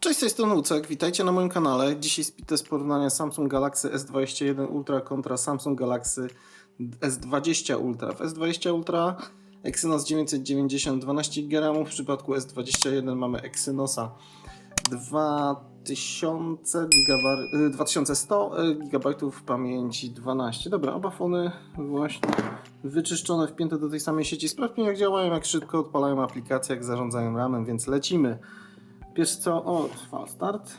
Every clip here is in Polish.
Cześć, z tej strony Lucek, witajcie na moim kanale. Dzisiaj speed test porównania Samsung Galaxy S21 Ultra kontra Samsung Galaxy S20 Ultra. W S20 Ultra Exynos 990 12 GB, w przypadku S21 mamy Exynosa 2000 gigabar, y, 2100 GB pamięci 12. Dobra, oba fony właśnie wyczyszczone, wpięte do tej samej sieci. Sprawdźmy jak działają, jak szybko odpalają aplikacje, jak zarządzają ramem, więc lecimy. Pierwsze co, o, trwa start.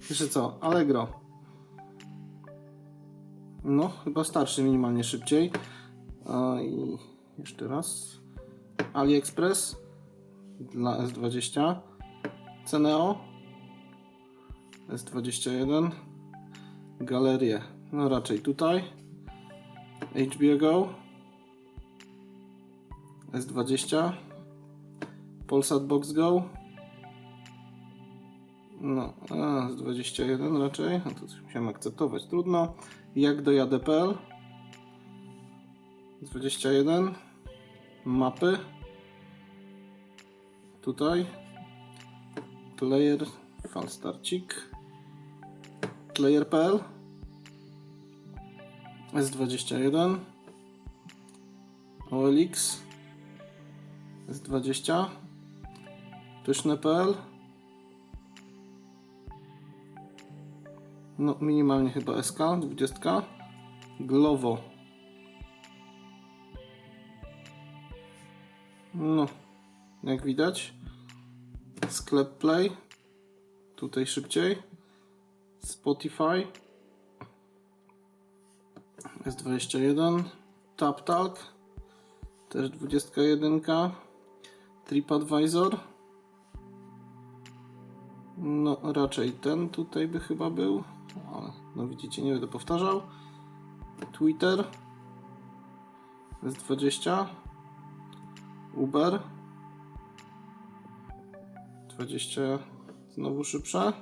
Pierwsze co, Allegro. No, chyba starszy minimalnie szybciej. A, I jeszcze raz. AliExpress dla S20. Ceneo S21. Galerie, no raczej tutaj. HBO Go S20. Polsat Box Go no, a, z 21 raczej. No to coś musiałem akceptować. Trudno. Jak dojadę.pl 21 Mapy? Tutaj. Player Falstarcik Player.pl S21 OLX S20 Pyszne.pl No, minimalnie chyba SK, 20. Glovo. No, jak widać. Sklep Play. Tutaj szybciej. Spotify. S21. TapTalk. Też 21. TripAdvisor. No, raczej ten tutaj by chyba był, ale no widzicie, nie będę powtarzał. Twitter S20 Uber 20 znowu szybsze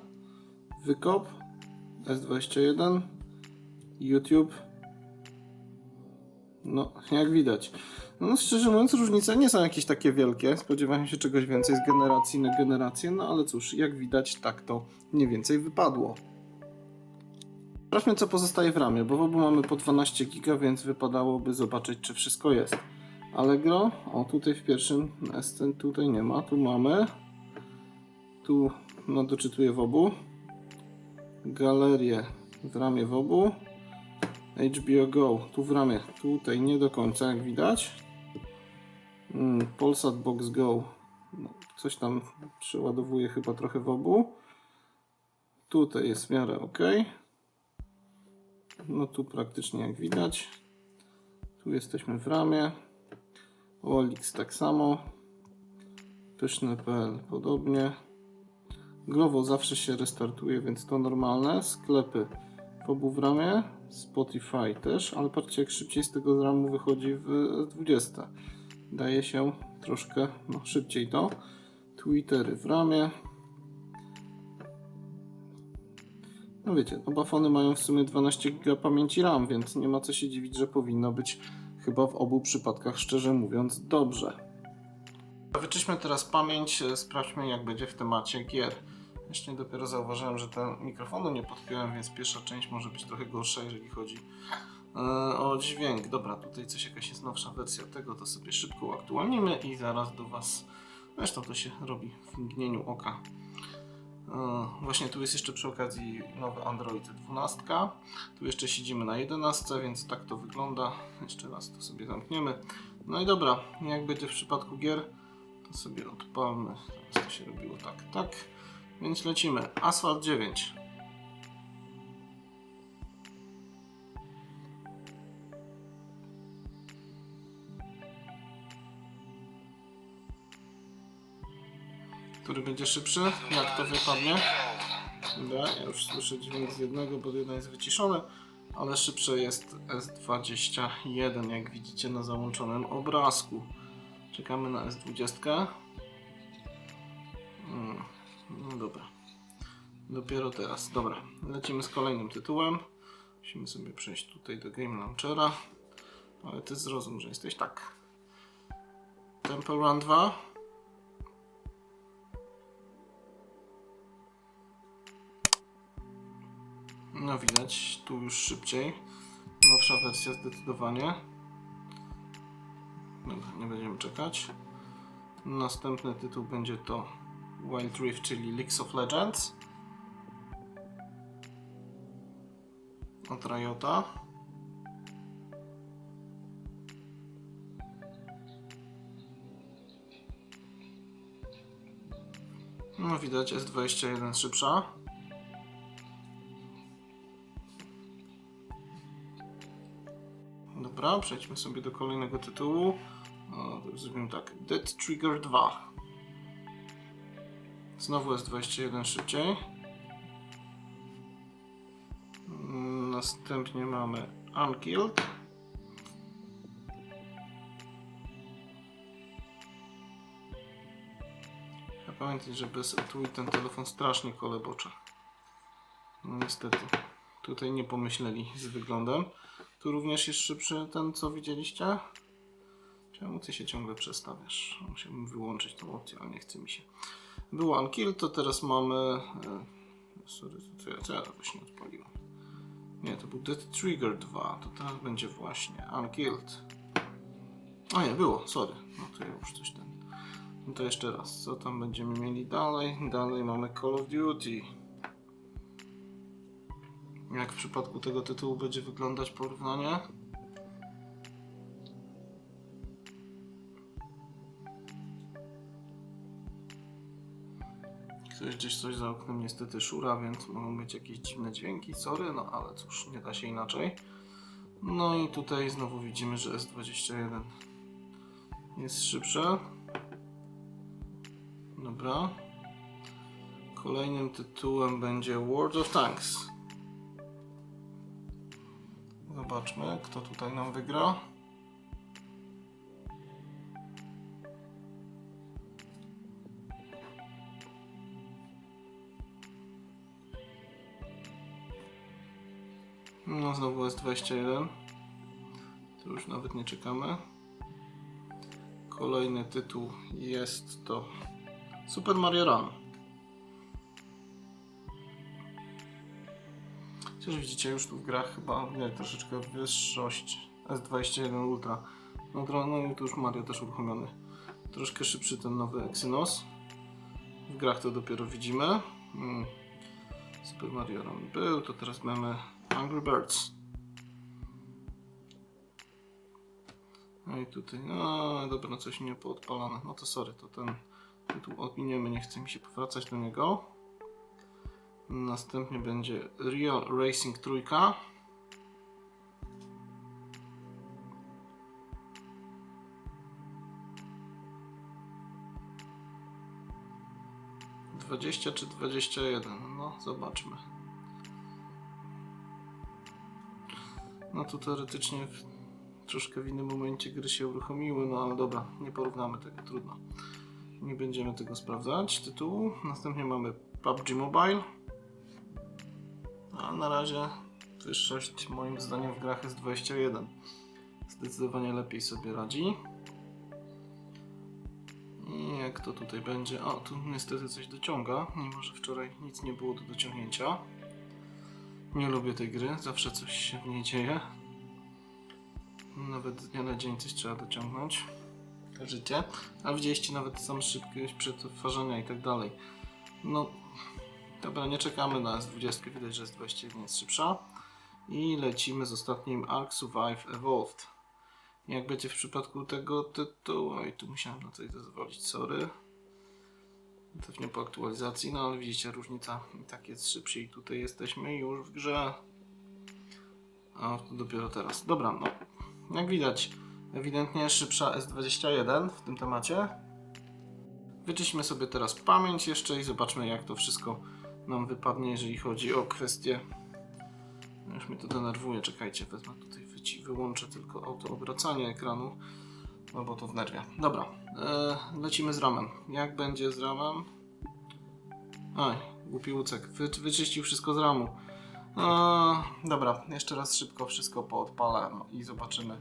Wykop S21 YouTube no, jak widać. No, szczerze mówiąc, różnice nie są jakieś takie wielkie. Spodziewałem się czegoś więcej z generacji na generację, no ale cóż, jak widać, tak to mniej więcej wypadło. Sprawdźmy, co pozostaje w ramie, bo w obu mamy po 12 giga, więc wypadałoby zobaczyć, czy wszystko jest. Allegro, o tutaj w pierwszym, SC tutaj nie ma, tu mamy. Tu, no doczytuję w obu. Galerię w ramie w obu. HBO Go, tu w ramie, tutaj nie do końca jak widać. Mm, Polsat Box Go, no, coś tam przeładowuje chyba trochę w obu. Tutaj jest w miarę ok. No tu praktycznie jak widać. Tu jesteśmy w ramie. OLX tak samo. Pyszne.pl podobnie. Glovo zawsze się restartuje, więc to normalne. Sklepy w obu w ramie. Spotify też, ale patrzcie jak szybciej z tego ramu wychodzi w 20. Daje się troszkę no, szybciej to. Twittery w ramie. No wiecie, oba fony mają w sumie 12 GB pamięci RAM, więc nie ma co się dziwić, że powinno być chyba w obu przypadkach, szczerze mówiąc, dobrze. Wyczyśmy teraz pamięć, e, sprawdźmy jak będzie w temacie gier. Jeszcze dopiero zauważyłem, że ten mikrofonu nie podpiąłem, więc pierwsza część może być trochę gorsza, jeżeli chodzi e, o dźwięk. Dobra, tutaj coś jakaś jest nowsza wersja tego, to sobie szybko uaktualnimy i zaraz do Was. Zresztą to się robi w mgnieniu oka. E, Właśnie tu jest jeszcze przy okazji nowy Android 12. Tu jeszcze siedzimy na 11, więc tak to wygląda. Jeszcze raz to sobie zamkniemy. No i dobra, jak będzie w przypadku gier, to sobie odpalmy. Teraz to się robiło tak, tak. Więc lecimy. Asphalt 9. Który będzie szybszy? Jak to wypadnie? Dobra, ja już słyszę dźwięk z jednego, bo jeden jest wyciszony, ale szybsze jest S21, jak widzicie na załączonym obrazku. Czekamy na S20. Mm, no dobra. Dopiero teraz. Dobra, lecimy z kolejnym tytułem. Musimy sobie przejść tutaj do Game Launchera. Ale ty zrozum, że jesteś tak. Temple Run 2. No widać, tu już szybciej. Nowsza wersja zdecydowanie. Dobra, nie będziemy czekać. Następny tytuł będzie to Wild Rift, czyli Leagues of Legends. Od Riota. No widać, S21 szybsza. Dobra, przejdźmy sobie do kolejnego tytułu. O, to zrobimy tak. Dead Trigger 2. Znowu jest 21 szybciej. Następnie mamy Unkilled. Ja pamiętaj, że bez etui ten telefon strasznie kolebocze. No niestety. Tutaj nie pomyśleli z wyglądem. Tu również jest szybszy ten, co widzieliście. Czemu ty się ciągle przestawiasz? Musiałbym wyłączyć tą opcję, ale nie chce mi się. Był Unkill, to teraz mamy... E, sorry, co ja, co ja właśnie odpaliłem? Nie, to był Dead Trigger 2, to teraz będzie właśnie Unkilled. A nie, było, sorry. No to już coś ten... No to jeszcze raz, co tam będziemy mieli dalej? Dalej mamy Call of Duty. Jak w przypadku tego tytułu będzie wyglądać porównanie? Ktoś gdzieś coś za oknem niestety szura, więc mogą być jakieś dziwne dźwięki, sorry, no ale cóż, nie da się inaczej. No i tutaj znowu widzimy, że S21 jest szybsze. Dobra. Kolejnym tytułem będzie World of Tanks. Zobaczmy, kto tutaj nam wygra. No, znowu jest 21. Tu już nawet nie czekamy. Kolejny tytuł jest to Super Mario Run. Chociaż widzicie, już tu w grach chyba nie, troszeczkę wyższość S21 Ultra. No, no i tu już Mario też uruchomiony. Troszkę szybszy ten nowy Exynos. W grach to dopiero widzimy. Mm. Super Mario Run był, to teraz mamy Angry Birds. No i tutaj, no dobra, coś nie poodpalane. No to sorry, to ten tytuł odminiemy, nie chce mi się powracać do niego. Następnie będzie Real Racing trójka. Dwadzieścia czy dwadzieścia jeden? No, zobaczmy. No tu teoretycznie w, troszkę w innym momencie gry się uruchomiły, no ale dobra, nie porównamy tego, trudno. Nie będziemy tego sprawdzać, tytułu. Następnie mamy PUBG Mobile. A na razie wyższość moim zdaniem w grach jest 21. Zdecydowanie lepiej sobie radzi. I jak to tutaj będzie? O, tu niestety coś dociąga, mimo że wczoraj nic nie było do dociągnięcia. Nie lubię tej gry, zawsze coś się w niej dzieje. Nawet z dnia na dzień coś trzeba dociągnąć. Życie. A widzieliście nawet sam szybkość przetwarzania i tak dalej. No, dobra, nie czekamy na S20, widać, że S21 jest szybsza. I lecimy z ostatnim Ark Survive Evolved. Jak będzie w przypadku tego tytułu... Oj, tu musiałem na coś zezwolić, sorry. Pewnie po aktualizacji, no ale widzicie, różnica i tak jest szybciej. Tutaj jesteśmy już w grze. A to dopiero teraz. Dobra, no. Jak widać, ewidentnie szybsza S21 w tym temacie. Wyczyśmy sobie teraz pamięć jeszcze i zobaczmy jak to wszystko nam wypadnie, jeżeli chodzi o kwestie... Już mnie to denerwuje, czekajcie, wezmę tutaj, wyłączę tylko auto obracanie ekranu, no bo to wnerwia. Dobra, e, lecimy z ramem. Jak będzie z ramem? Oj, głupi łucek, Wy, wyczyścił wszystko z ramu. E, dobra, jeszcze raz szybko wszystko poodpalę i zobaczymy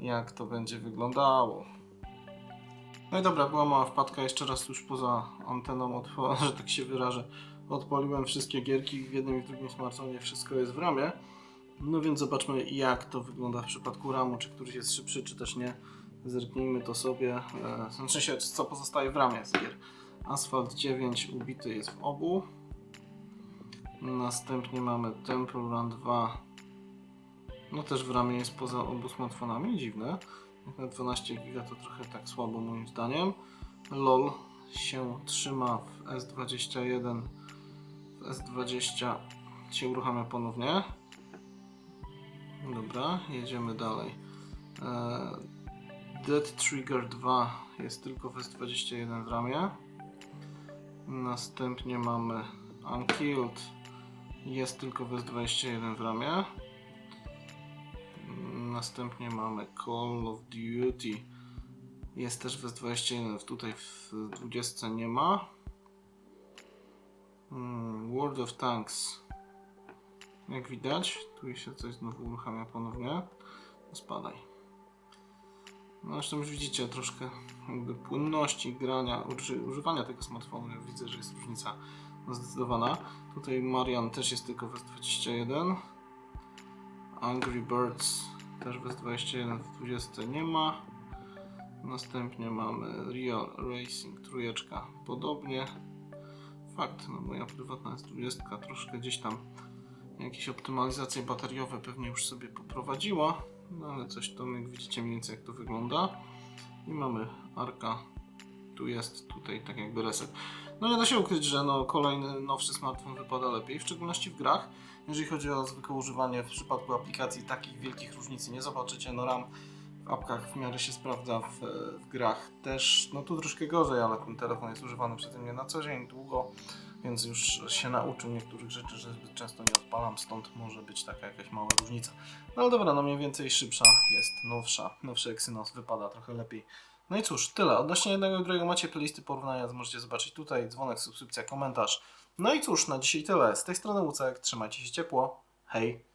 jak to będzie wyglądało. No i dobra, była mała wpadka, jeszcze raz już poza anteną, że tak się wyrażę, Odpaliłem wszystkie gierki w jednym i w drugim smartfonie, wszystko jest w ramie. No więc zobaczmy jak to wygląda w przypadku ramu, czy któryś jest szybszy, czy też nie. Zerknijmy to sobie, e, w sensie co pozostaje w ramie z gier. Asphalt 9 ubity jest w obu. Następnie mamy Temple Run 2. No też w ramie jest poza obu smartfonami, dziwne. Na 12 giga to trochę tak słabo moim zdaniem. LOL się trzyma w S21. W S20 się uruchamia ponownie. Dobra, jedziemy dalej. Eee, Dead Trigger 2 jest tylko w S21 w ramię. Następnie mamy Unkilled jest tylko w S21 w ramię. Następnie mamy Call of Duty jest też w S21, tutaj w 20 nie ma. Hmm, World of Tanks jak widać, tu się coś znowu uruchamia ponownie. Spadaj. No zresztą już widzicie troszkę jakby płynności grania, uży, używania tego smartfonu. Ja widzę, że jest różnica zdecydowana. Tutaj Marian też jest tylko w S21. Angry Birds też w S21 w 20 nie ma. Następnie mamy Real Racing trójeczka podobnie. Fakt, no moja prywatna jest 20 troszkę gdzieś tam jakieś optymalizacje bateriowe pewnie już sobie poprowadziła, no ale coś tam jak widzicie mniej więcej jak to wygląda. I mamy arka, tu jest, tutaj tak jakby reset. No nie da się ukryć, że no kolejny nowszy smartfon wypada lepiej, w szczególności w grach. Jeżeli chodzi o zwykłe używanie w przypadku aplikacji takich wielkich różnic nie zobaczycie, no RAM apkach w miarę się sprawdza w, w grach też, no tu troszkę gorzej, ale ten telefon jest używany przeze mnie na co dzień długo więc już się nauczył niektórych rzeczy, że zbyt często nie odpalam, stąd może być taka jakaś mała różnica. No ale dobra, no mniej więcej szybsza jest, nowsza, nowszy Exynos wypada trochę lepiej. No i cóż, tyle. Odnośnie jednego i drugiego macie playlisty porównania, możecie zobaczyć tutaj, dzwonek, subskrypcja, komentarz. No i cóż, na dzisiaj tyle. Z tej strony Łucek, trzymajcie się ciepło, hej!